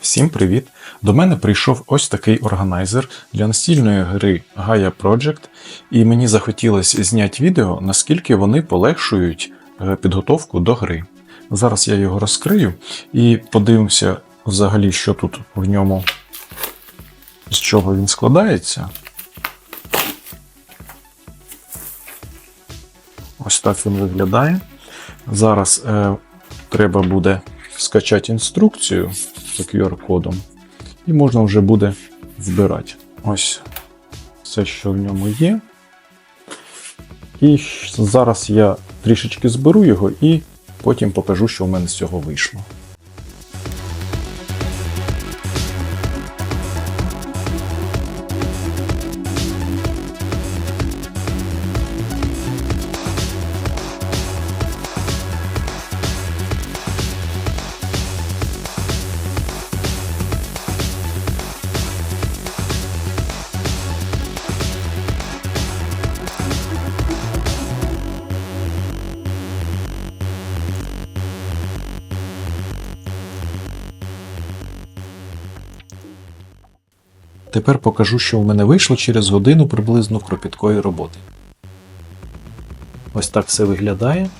Всім привіт! До мене прийшов ось такий органайзер для настільної гри Gaia Project, і мені захотілося зняти відео, наскільки вони полегшують е, підготовку до гри. Зараз я його розкрию і подивимося взагалі, що тут в ньому, з чого він складається. Ось так він виглядає. Зараз е, треба буде скачати інструкцію за QR-кодом, і можна вже буде збирати. Ось все, що в ньому є. І зараз я трішечки зберу його і потім покажу, що в мене з цього вийшло. Тепер покажу, що в мене вийшло через годину приблизно кропіткої роботи. Ось так все виглядає.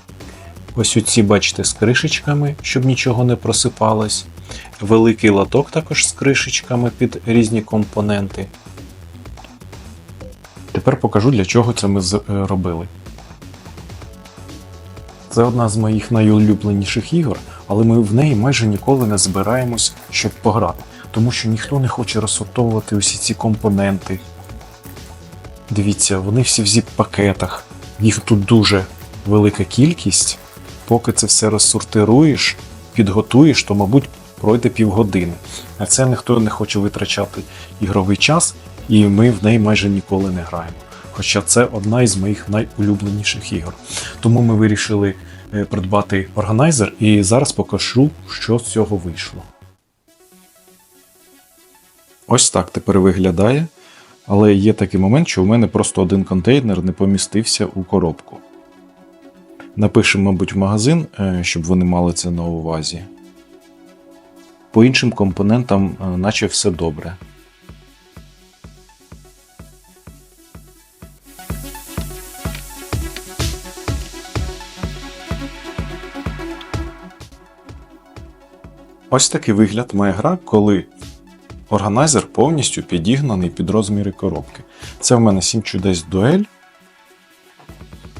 Ось оці, бачите, з кришечками, щоб нічого не просипалось. Великий лоток також з кришечками під різні компоненти. Тепер покажу, для чого це ми з- е. Це одна з моїх найулюбленіших ігор, але ми в неї майже ніколи не збираємось, щоб пограти, тому що ніхто не хоче розсортовувати усі ці компоненти. Дивіться, вони всі в зіп-пакетах. Їх тут дуже велика кількість. Поки це все розсортируєш, підготуєш, то, мабуть, пройде півгодини. А це ніхто не хоче витрачати ігровий час, і ми в неї майже ніколи не граємо. Хоча це одна із моїх найулюбленіших ігор. Тому ми вирішили е, придбати органайзер, і зараз покажу, що з цього вийшло. Ось так тепер виглядає. Але є такий момент, що у мене просто один контейнер не помістився у коробку. Напишемо, мабуть, в магазин, е, щоб вони мали це на увазі. По іншим компонентам, е, наче все добре. Ось такий вигляд має гра, коли Органайзер повністю підігнаний під розміри коробки. Це в мене 7 чудес дуель.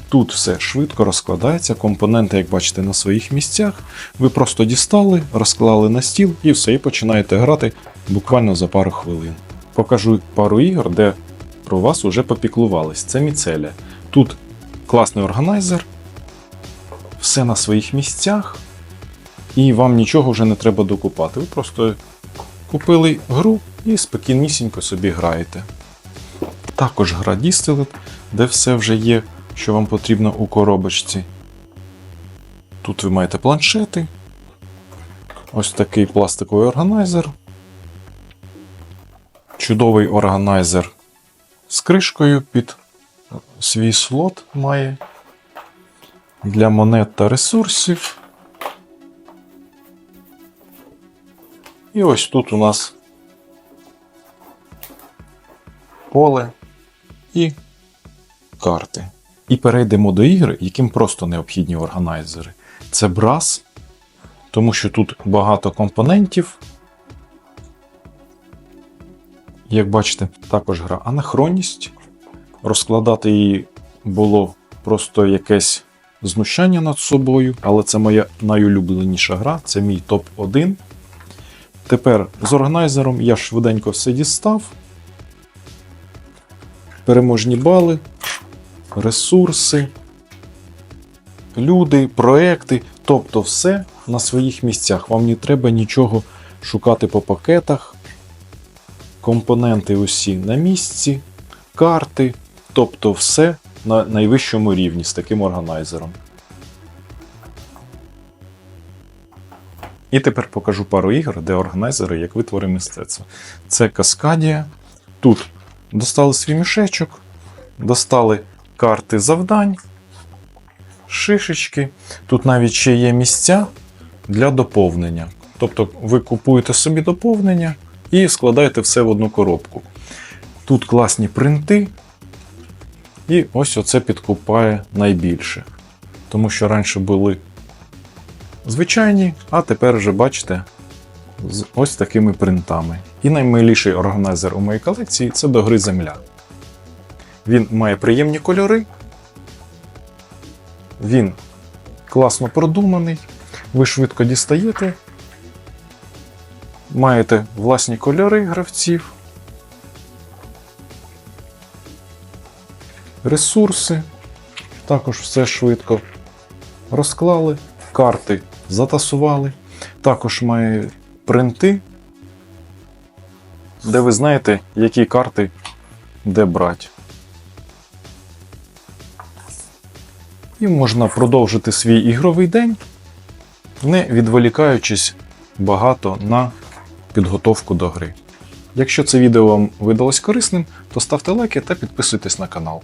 Тут все швидко розкладається, компоненти, як бачите, на своїх місцях. Ви просто дістали, розклали на стіл і все, і починаєте грати буквально за пару хвилин. Покажу пару ігор, де про вас уже попіклувались. Це міцеля. Тут класний органайзер, все на своїх місцях, і вам нічого вже не треба докупати. Ви просто Купили гру і спокійнісінько собі граєте. Також гра Distilled, де все вже є, що вам потрібно у коробочці. Тут ви маєте планшети. Ось такий пластиковий органайзер. Чудовий органайзер з кришкою під свій слот має. Для монет та ресурсів. І ось тут у нас поле і карти. І перейдемо до ігри, яким просто необхідні органайзери. Це брас, тому що тут багато компонентів. Як бачите, також гра анахроність. Розкладати її було просто якесь знущання над собою, але це моя найулюбленіша гра, це мій топ-1. Тепер з органайзером я швиденько все дістав. Переможні бали, ресурси, люди, проекти, тобто все на своїх місцях. Вам не треба нічого шукати по пакетах. Компоненти усі на місці, карти, тобто все на найвищому рівні з таким органайзером. І тепер покажу пару ігор, де органайзери як витвори мистецтва. Це Каскадія. Тут достали свій мішечок, достали карти завдань, шишечки. Тут навіть ще є місця для доповнення. Тобто ви купуєте собі доповнення і складаєте все в одну коробку. Тут класні принти, і ось оце підкупає найбільше. Тому що раніше були звичайні, а тепер вже бачите з ось такими принтами. І наймиліший органайзер у моїй колекції це до гри Земля. Він має приємні кольори, він класно продуманий, ви швидко дістаєте, маєте власні кольори гравців, ресурси, також все швидко розклали, карти затасували. Також має принти, де ви знаєте, які карти де брати. І можна продовжити свій ігровий день, не відволікаючись багато на підготовку до гри. Якщо це відео вам видалось корисним, то ставте лайки та підписуйтесь на канал.